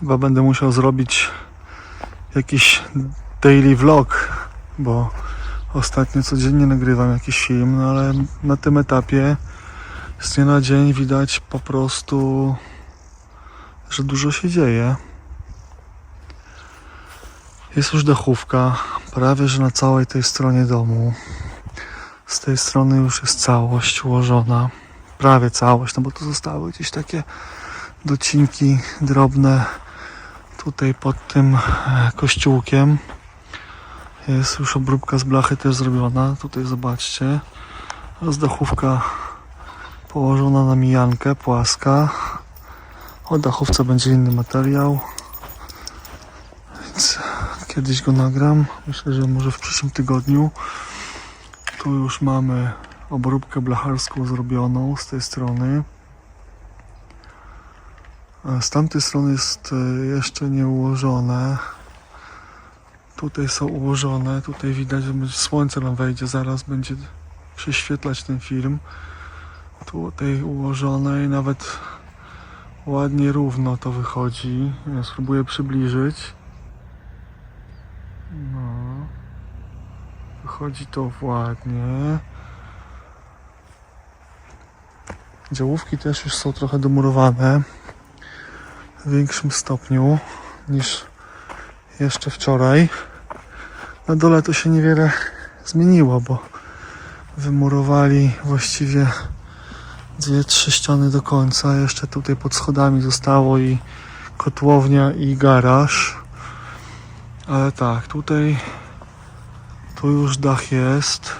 Chyba będę musiał zrobić jakiś daily vlog, bo ostatnio codziennie nagrywam jakiś film, no ale na tym etapie z dnia na dzień widać po prostu, że dużo się dzieje. Jest już dachówka, prawie że na całej tej stronie domu. Z tej strony już jest całość ułożona. Prawie całość, no bo tu zostały gdzieś takie docinki drobne tutaj pod tym e, kościółkiem. Jest już obróbka z blachy też zrobiona. Tutaj zobaczcie. Rozdachówka położona na mijankę, płaska. O dachówce będzie inny materiał. Więc kiedyś go nagram. Myślę, że może w przyszłym tygodniu. Tu już mamy obróbkę blacharską zrobioną z tej strony. Z tamtej strony jest e, jeszcze nie ułożone. Tutaj są ułożone. Tutaj widać, że słońce nam wejdzie. Zaraz będzie prześwietlać ten film. Tutaj ułożone i nawet ładnie równo to wychodzi. Ja spróbuję przybliżyć. No. Wychodzi to ładnie. Działówki też już są trochę domurowane w większym stopniu niż jeszcze wczoraj. Na dole to się niewiele zmieniło, bo wymurowali właściwie dwie, trzy ściany do końca. Jeszcze tutaj pod schodami zostało i kotłownia i garaż. Ale tak, tutaj tu już dach jest.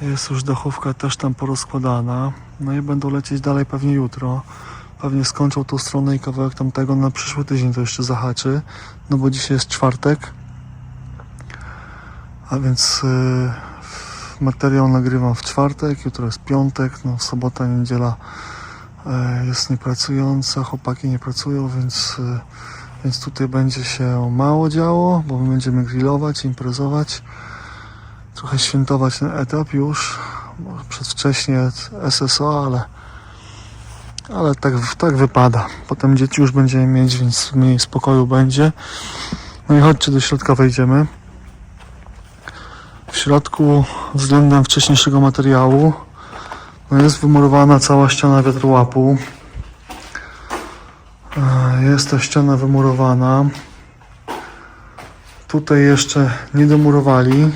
Jest już dachówka też tam porozkładana. No i będą lecieć dalej pewnie jutro. Pewnie skończą tą stronę i kawałek tamtego na przyszły tydzień to jeszcze zahaczy. No bo dzisiaj jest czwartek. A więc yy, materiał nagrywam w czwartek, jutro jest piątek, no sobota, niedziela yy, jest niepracująca, chłopaki nie pracują, więc, yy, więc tutaj będzie się mało działo, bo my będziemy grillować, imprezować, trochę świętować ten etap już, może przedwcześnie SSO, ale ale tak, tak wypada. Potem dzieci już będziemy mieć, więc mniej spokoju będzie. No i chodźcie do środka wejdziemy. W środku względem wcześniejszego materiału no jest wymurowana cała ściana wiatrołapu. E, Jest ta ściana wymurowana. Tutaj jeszcze nie domurowali.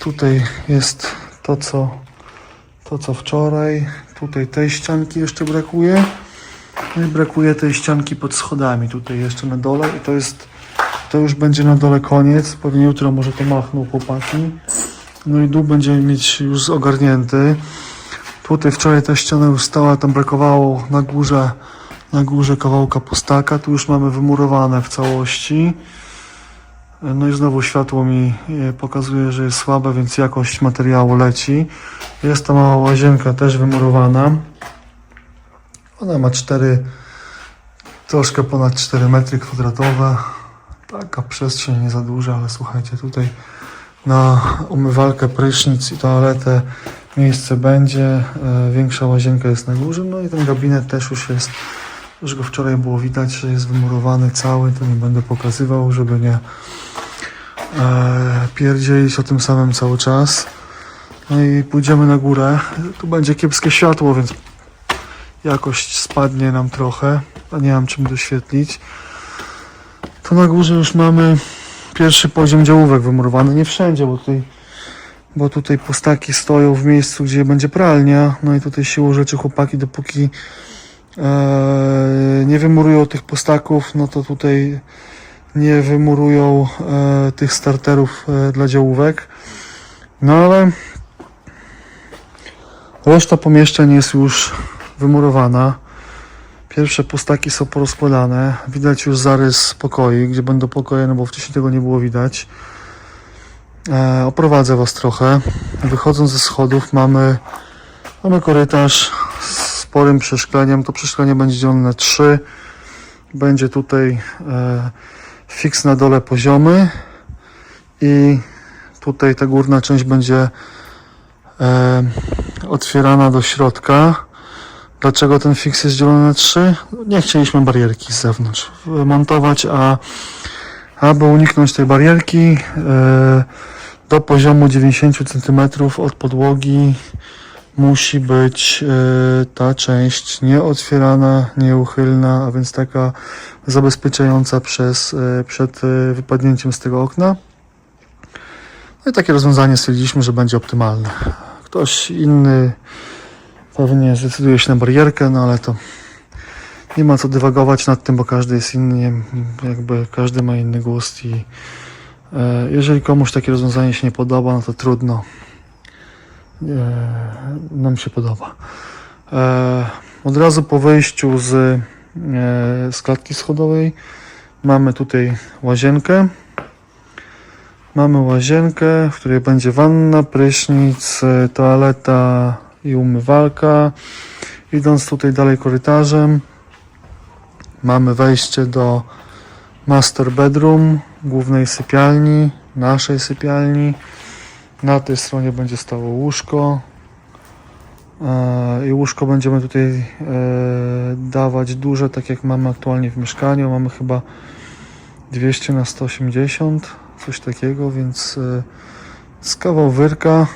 Tutaj jest to co, to co wczoraj. Tutaj tej ścianki jeszcze brakuje. No i brakuje tej ścianki pod schodami. Tutaj jeszcze na dole i to jest to już będzie na dole koniec. Pewnie jutro może to machną chłopaki. No i dół będziemy mieć już ogarnięty. Tutaj wczoraj ta ściana już stała, tam brakowało na górze, na górze kawałka pustaka. Tu już mamy wymurowane w całości. No i znowu światło mi e, pokazuje, że jest słabe, więc jakość materiału leci. Jest ta mała łazienka też wymurowana. Ona ma 4, troszkę ponad 4 metry kwadratowe. Taka przestrzeń nie za duża, ale słuchajcie, tutaj na umywalkę, prysznic i toaletę miejsce będzie. E, Większa łazienka jest na górze, no i ten gabinet też już jest, już go wczoraj było widać, że jest wymurowany cały, to nie będę pokazywał, żeby nie e, pierdzielić o tym samym cały czas. No i pójdziemy na górę. Tu będzie kiepskie światło, więc jakość spadnie nam trochę, a nie mam czym doświetlić. To na górze już mamy pierwszy poziom działówek wymurowany. Nie wszędzie, bo tutaj, bo tutaj pustaki stoją w miejscu, gdzie będzie pralnia. No i tutaj siłą rzeczy chłopaki, dopóki nie wymurują tych pustaków, no to tutaj nie wymurują e, tych starterów e, dla działówek. No ale reszta pomieszczeń jest już wymurowana. Pierwsze pustaki są porozkładane. Widać już zarys pokoi, gdzie będą pokoje, no bo wcześniej tego nie było widać. E, oprowadzę Was trochę. Wychodząc ze schodów mamy, mamy korytarz sporym przeszkleniem. To przeszklenie będzie dzielone na trzy. Będzie tutaj e, fix na dole poziomy i tutaj ta górna część będzie e, otwierana do środka. Dlaczego ten fix jest dzielony na trzy? Nie chcieliśmy barierki z zewnątrz montować, a aby uniknąć tej barierki e, do poziomu 90 cm od podłogi musi być e, ta część nieotwierana, nieuchylna, a więc taka zabezpieczająca przez, e, przed e, wypadnięciem z tego okna. No i takie rozwiązanie stwierdziliśmy, że będzie optymalne. Ktoś inny pewnie zdecyduje się na barierkę, no ale to nie ma co dywagować nad tym, bo każdy jest inny, jakby każdy ma inny gust i jeżeli komuś takie rozwiązanie się nie podoba, no to trudno. E, nam się podoba. E, od razu po wyjściu z, e, z klatki schodowej mamy tutaj łazienkę. Mamy łazienkę, w której będzie wanna, prysznic, toaleta i umywalka. Idąc tutaj dalej korytarzem, mamy wejście do master bedroom, głównej sypialni, naszej sypialni. Na tej stronie będzie stało łóżko. E, I łóżko będziemy tutaj e, dawać duże, tak jak mamy aktualnie w mieszkaniu. Mamy chyba 200 na 180, coś takiego, więc e, z kawał wyrka.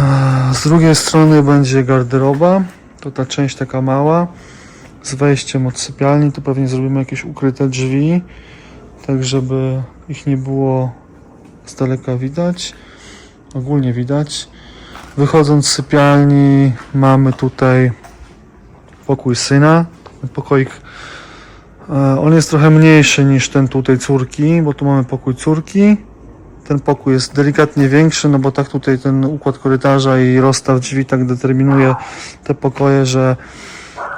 E, Z drugiej strony będzie garderoba, to ta część taka mała. Z wejściem od sypialni to pewnie zrobimy jakieś ukryte drzwi, tak żeby ich nie było z daleka widać. Ogólnie widać. Wychodząc z sypialni mamy tutaj pokój syna. Pokoik e, on jest trochę mniejszy niż ten tutaj córki, bo tu mamy pokój córki. Ten pokój jest delikatnie większy, no bo tak tutaj ten układ korytarza i rozstaw drzwi tak determinuje te pokoje, że,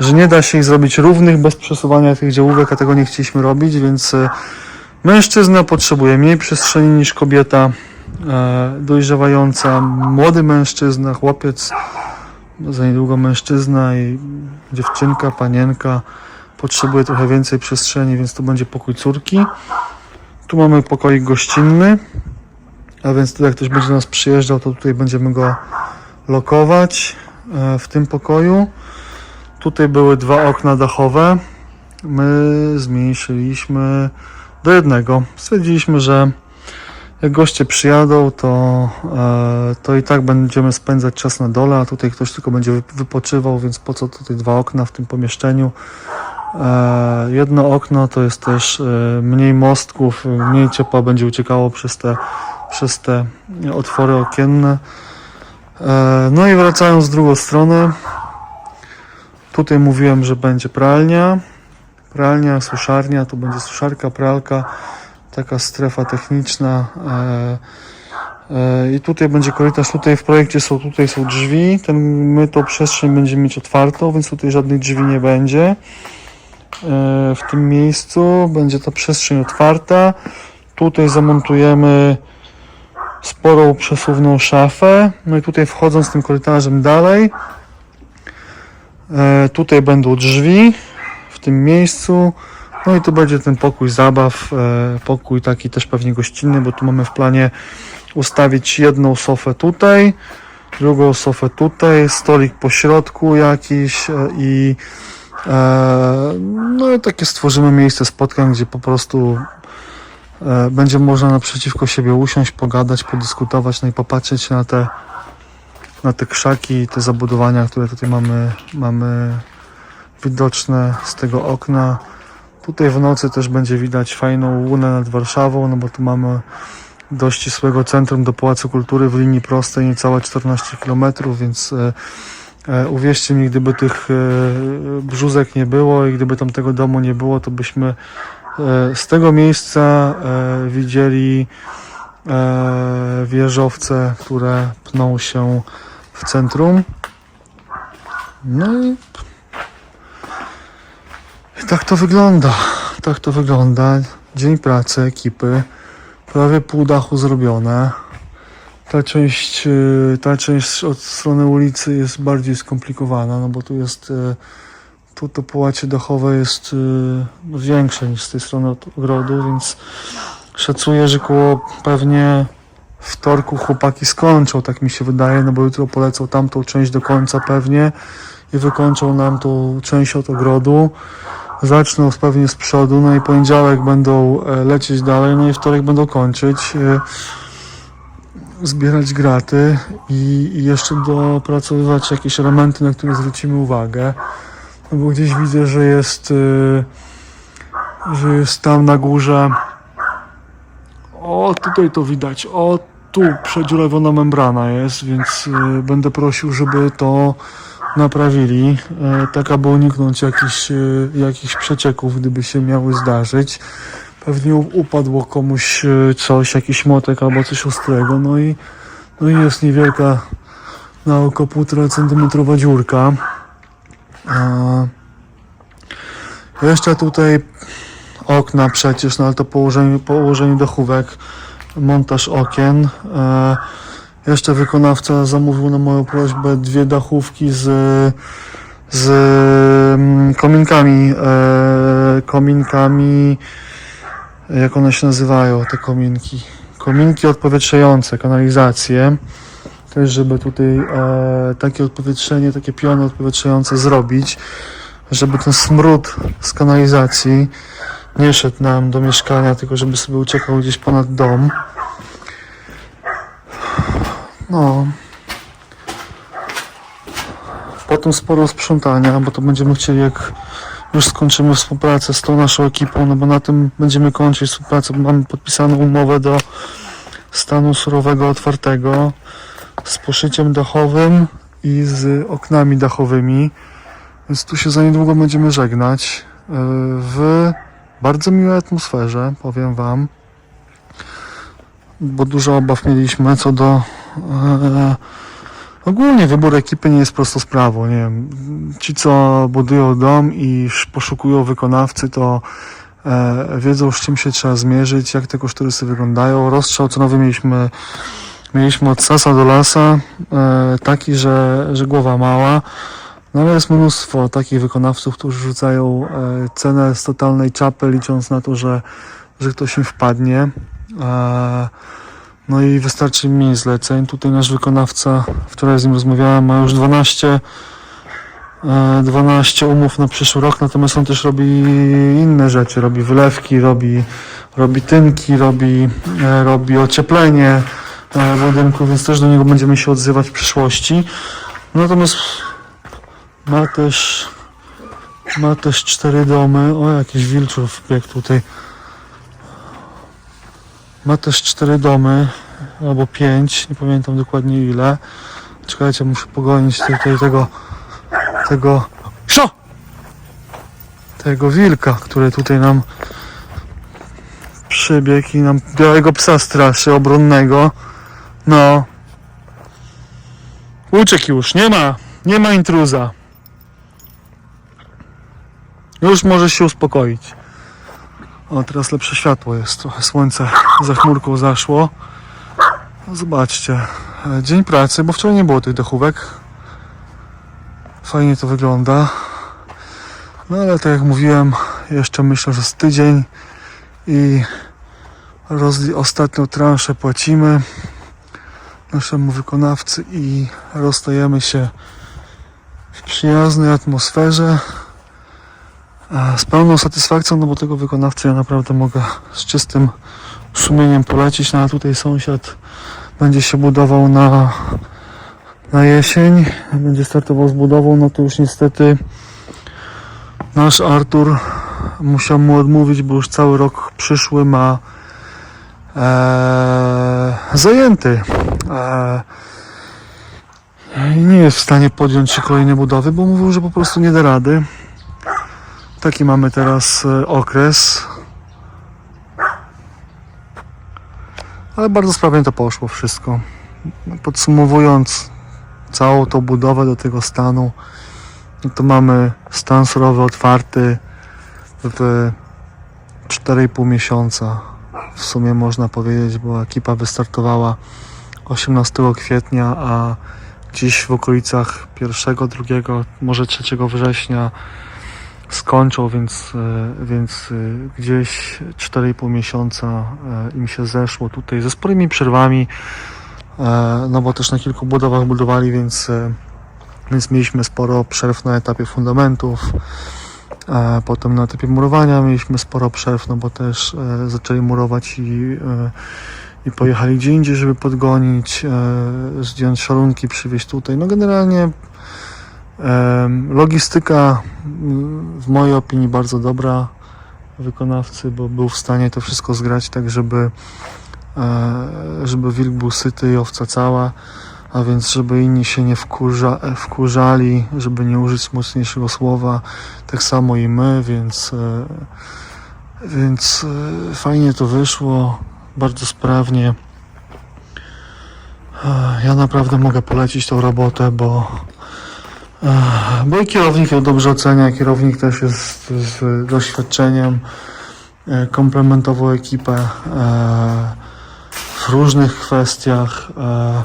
że nie da się ich zrobić równych bez przesuwania tych działówek, a tego nie chcieliśmy robić, więc e, mężczyzna potrzebuje mniej przestrzeni niż kobieta e, dojrzewająca, młody mężczyzna, chłopiec, za niedługo mężczyzna i dziewczynka, panienka potrzebuje trochę więcej przestrzeni, więc to będzie pokój córki. Tu mamy pokoik gościnny, a więc tu jak ktoś będzie do nas przyjeżdżał, to tutaj będziemy go lokować e, w tym pokoju. Tutaj były dwa okna dachowe. My zmniejszyliśmy do jednego. Stwierdziliśmy, że jak goście przyjadą, to, e, to i tak będziemy spędzać czas na dole, a tutaj ktoś tylko będzie wy- wypoczywał, więc po co tutaj dwa okna w tym pomieszczeniu? E, jedno okno to jest też e, mniej mostków, mniej ciepła będzie uciekało przez te, przez te otwory okienne. No i wracając z drugą strony, tutaj mówiłem, że będzie pralnia, pralnia, suszarnia, tu będzie suszarka, pralka, taka strefa techniczna. E, e, I tutaj będzie korytarz, tutaj w projekcie są, tutaj są drzwi, ten, my tą przestrzeń będziemy mieć otwartą, więc tutaj żadnych drzwi nie będzie e, w tym miejscu. Będzie ta przestrzeń otwarta. Tutaj zamontujemy sporą przesuwną szafę. No i tutaj wchodząc tym korytarzem dalej, tutaj będą drzwi w tym miejscu. No i tu będzie ten pokój zabaw, e, pokój taki też pewnie gościnny, bo tu mamy w planie ustawić jedną sofę tutaj, drugą sofę tutaj, stolik po środku jakiś e, i e, no i takie stworzymy miejsce spotkań, gdzie po prostu będzie można naprzeciwko siebie usiąść, pogadać, podyskutować, no i popatrzeć na te na te krzaki, te zabudowania, które tutaj mamy, mamy widoczne z tego okna. Tutaj w nocy też będzie widać fajną łunę nad Warszawą, no bo tu mamy dość ścisłego centrum do Pałacu Kultury w linii prostej niecałe 14 km, więc e, e, uwierzcie mi, gdyby tych e, brzuzek nie było i gdyby tam tego domu nie było, to byśmy z tego miejsca widzieli wieżowce, które pną się w centrum. No i tak to wygląda. Tak to wygląda. Dzień pracy ekipy. Prawie pół dachu zrobione. Ta część, y, ta część od strony ulicy jest bardziej skomplikowana, no bo tu jest, y, tu to połacie dachowe jest y, no większe niż z tej strony od ogrodu, więc szacuję, że koło pewnie wtorku chłopaki skończą, tak mi się wydaje, no bo jutro polecą tamtą część do końca pewnie i wykończą nam tą część od ogrodu. Zaczną pewnie z przodu, no i poniedziałek będą e, lecieć dalej, no i wtorek będą kończyć. e, Zbierać graty i, jeszcze dopracowywać jakieś elementy, na które zwrócimy uwagę. No bo gdzieś widzę, że jest, e, że jest tam na górze. O, tutaj to widać. O, tu przedziurawiona membrana jest, więc będę prosił, żeby to naprawili, e, tak aby uniknąć jakichś, e, jakichś przecieków, gdyby się miały zdarzyć. Pewnie upadło komuś e, coś, jakiś motek albo coś ostrego, no i, no i jest niewielka na oko półtora centymetrowa dziurka. Jeszcze tutaj okna przecież, no ale to położenie, położenie dachówek, montaż okien. Jeszcze wykonawca zamówił na moją prośbę dwie dachówki z, z mm, kominkami, e, kominkami, jak one się nazywają, te kominki? Kominki odpowietrzające, kanalizację. Też, żeby tutaj e, takie odpowietrzenie, takie piony odpowietrzające zrobić, żeby ten smród z kanalizacji nie szedł nam do mieszkania, tylko żeby sobie uciekał gdzieś ponad dom. No. Potem sporo sprzątania, bo to będziemy chcieli, jak już skończymy współpracę z tą naszą ekipą, no bo na tym będziemy kończyć współpracę. bo Mamy podpisaną umowę do stanu surowego otwartego z poszyciem dachowym i z oknami dachowymi. Więc tu się za niedługo będziemy żegnać yy, w bardzo miłej atmosferze, powiem Wam. Bo dużo obaw mieliśmy co do. Ogólnie wybór ekipy nie jest prostą sprawą. Nie ci, co budują dom i sz- poszukują wykonawcy, to e, wiedzą, z czym się trzeba zmierzyć, jak te kosztorysy wyglądają. Rozstrzał cenowy mieliśmy, mieliśmy od sasa do lasa, e, taki, że, że głowa mała. No ale jest mnóstwo takich wykonawców, którzy rzucają e, cenę z totalnej czapy, licząc na to, że, że ktoś im wpadnie. E, no i wystarczy mi zleceń. Tutaj nasz wykonawca, wczoraj z nim rozmawiałem, ma już 12, e, 12 umów na przyszły rok, natomiast on też robi inne rzeczy. Robi wylewki, robi, robi tynki, robi, e, robi ocieplenie e, budynku, więc też do niego będziemy się odzywać w przyszłości. Natomiast ma też ma też cztery domy. O, jakiś wilczur wbiegł tutaj. Ma też cztery domy, albo pięć, nie pamiętam dokładnie ile. Czekajcie, muszę pogonić tutaj tego tego Szo! Tego wilka, który tutaj nam przybiegł i nam białego psa straszy obronnego. No. Uciekł już, nie ma, nie ma intruza. Już może się uspokoić. O, teraz lepsze światło jest. Trochę słońce za chmurką zaszło. Zobaczcie. e, Dzień pracy, bo wczoraj nie było tych dachówek. Fajnie to wygląda. No ale tak jak mówiłem, jeszcze myślę, że z tydzień i ostatnią transzę płacimy naszemu wykonawcy i rozstajemy się w przyjaznej atmosferze. Z pełną satysfakcją, no bo tego wykonawcy ja naprawdę mogę z czystym sumieniem polecić. No a tutaj sąsiad będzie się budował na, na jesień, będzie startował z budową, no to już niestety nasz Artur musiał mu odmówić, bo już cały rok przyszły ma e, zajęty. E, nie jest w stanie podjąć się kolejnej budowy, bo mówił, że po prostu nie da rady. Taki mamy teraz e, okres. Ale bardzo sprawnie to poszło wszystko. Podsumowując całą tą budowę do tego stanu, no to mamy stan surowy otwarty w 4,5 miesiąca. W sumie można powiedzieć, bo ekipa wystartowała 18 kwietnia, a dziś w okolicach 1, 2, może 3 września skończą, więc, e, więc e, gdzieś 4,5 miesiąca e, im się zeszło tutaj ze sporymi przerwami, no bo też na kilku budowach budowali, więc, więc mieliśmy sporo przerw na etapie fundamentów. Potem na etapie murowania mieliśmy sporo przerw, no bo też zaczęli murować i, i pojechali gdzie indziej, żeby podgonić, zdjąć szarunki, przywieźć tutaj. No generalnie logistyka mm, w mojej opinii bardzo dobra wykonawcy, bo był w stanie to wszystko zgrać tak, żeby, e, żeby wilk był syty i owca cała, a więc żeby inni się nie wkurza, e, wkurzali, żeby nie użyć mocniejszego słowa, tak samo i my, więc, e, więc fajnie to wyszło, bardzo sprawnie. Ja naprawdę mogę polecić tą robotę, bo, bo kierownik ją dobrze ocenia, kierownik też jest z doświadczeniem, e, komplementował ekipę e, w różnych kwestiach, e,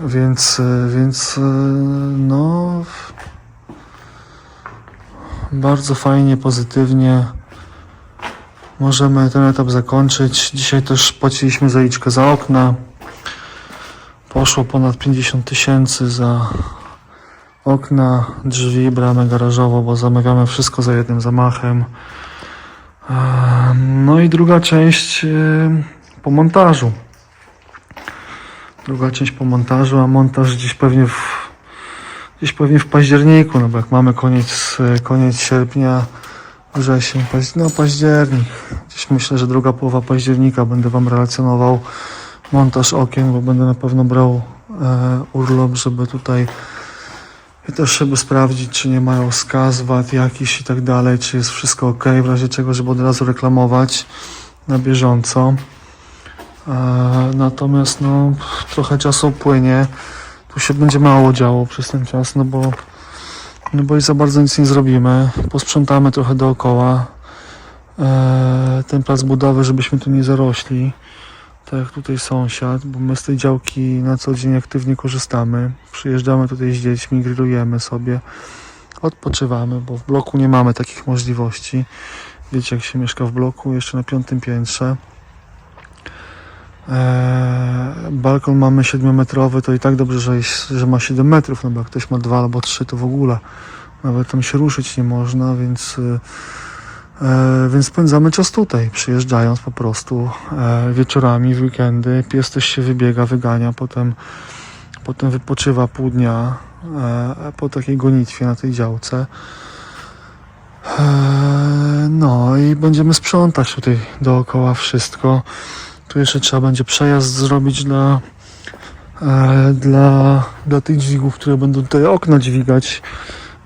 więc, więc no bardzo fajnie, pozytywnie. Możemy ten etap zakończyć. Dzisiaj też płaciliśmy zaliczkę za okna. Poszło ponad 50 tysięcy za okna, drzwi, bramę garażową, bo zamawiamy wszystko za jednym zamachem. Ehm, No i druga część em, po montażu. Druga część po montażu, a montaż gdzieś pewnie w, gdzieś pewnie w październiku, no bo jak mamy koniec, e, koniec sierpnia, wrzesień, no październik. Gdzieś myślę, że druga połowa października będę Wam relacjonował montaż okien, bo będę na pewno brał e, urlop, żeby tutaj i też żeby sprawdzić, czy nie mają skaz, wad jakiś i tak dalej, czy jest wszystko ok, w razie czego, żeby od razu reklamować na bieżąco. E, natomiast no, trochę czasu upłynie. Tu się będzie mało działo przez ten czas, no bo, no bo i za bardzo nic nie zrobimy. Posprzątamy trochę dookoła e, ten plac budowy, żebyśmy tu nie zarośli. Tak jak tutaj sąsiad, bo my z tej działki na co dzień aktywnie korzystamy. Przyjeżdżamy tutaj z dziećmi, grillujemy sobie, odpoczywamy, bo w bloku nie mamy takich możliwości. Wiecie, jak się mieszka w bloku, jeszcze na piątym piętrze. Eee, balkon mamy 7-metrowy, to i tak dobrze, że, jest, że ma 7 metrów, no bo jak ktoś ma 2 albo 3, to w ogóle nawet tam się ruszyć nie można, więc, y, e, więc spędzamy czas tutaj, przyjeżdżając po prostu e, wieczorami, w weekendy. Pies też się wybiega, wygania, potem, potem wypoczywa pół dnia e, po takiej gonitwie na tej działce. No i będziemy sprzątać tutaj dookoła wszystko. Tu jeszcze trzeba będzie przejazd zrobić dla, dla, dla tych dźwigów, które będą tutaj okna dźwigać.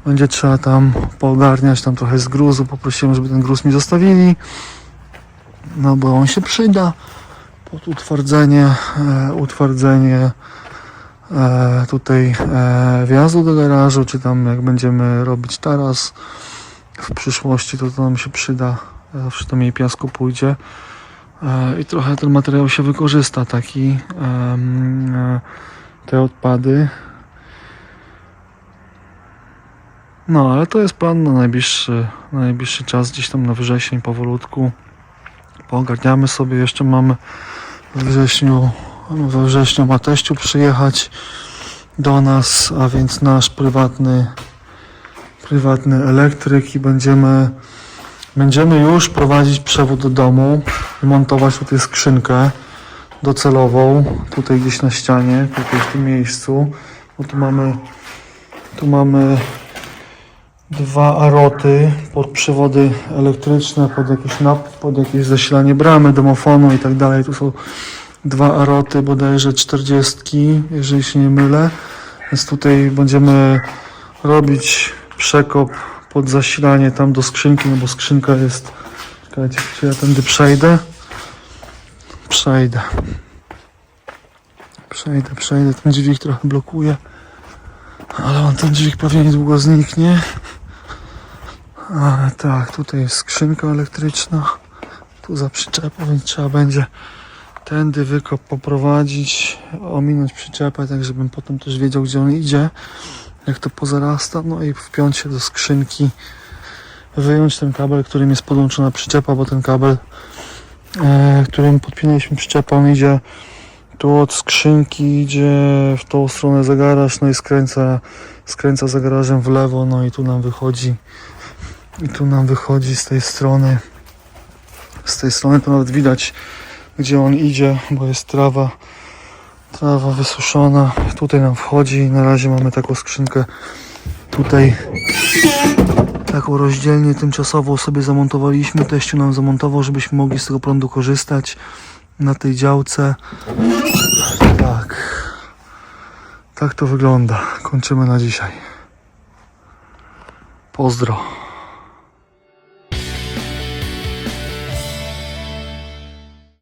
Będzie trzeba tam poogarniać tam trochę z gruzu. Poprosiłem, żeby ten gruz mi zostawili. No bo on się przyda pod utwardzenie, e, utwardzenie e, tutaj e, wjazdu do garażu, czy tam jak będziemy robić taras w przyszłości, to to nam się przyda. Zawsze to mniej piasku pójdzie. E, i trochę ten materiał się wykorzysta, taki e, te odpady. No, ale to jest plan na najbliższy, na najbliższy czas, gdzieś tam na wrzesień powolutku. Poogarniamy sobie, jeszcze mamy we wrześniu, we wrześniu ma teściu przyjechać do nas, a więc nasz prywatny, prywatny elektryk i będziemy Będziemy już prowadzić przewód do domu i montować tutaj skrzynkę docelową, tutaj gdzieś na ścianie, tutaj w tym miejscu. Bo tu mamy, tu mamy dwa aroty pod przewody elektryczne, pod jakieś, nap, pod jakieś zasilanie bramy, domofonu i tak dalej. Tu są dwa aroty, bodajże 40, jeżeli się nie mylę. Więc tutaj będziemy robić przekop pod zasilanie tam do skrzynki, no bo skrzynka jest. Czekajcie, czy ja tędy przejdę? Przejdę. Przejdę, przejdę. Ten dźwig trochę blokuje. Ale on ten dźwig pewnie niedługo zniknie. Ale tak, tutaj jest skrzynka elektryczna. Tu za przyczepą, więc trzeba będzie tędy wykop poprowadzić, ominąć przyczepę, tak żebym potem też wiedział, gdzie on idzie jak to pozarasta, no i wpiąć się do skrzynki wyjąć ten kabel, którym jest podłączona przyczepa, bo ten kabel, e, którym podpinaliśmy przyczepę, on idzie tu od skrzynki, idzie w tą stronę za garaż, no i skręca, skręca za garażem w lewo, no i tu nam wychodzi i tu nam wychodzi z tej strony. Z tej strony to nawet widać gdzie on idzie, bo jest trawa. Trawa wysuszona. Tutaj nam wchodzi. Na razie mamy taką skrzynkę tutaj. Taką rozdzielnię tymczasową sobie zamontowaliśmy. Teściu nam zamontował, żebyśmy mogli z tego prądu korzystać na tej działce. Tak. Tak to wygląda. Kończymy na dzisiaj. Pozdro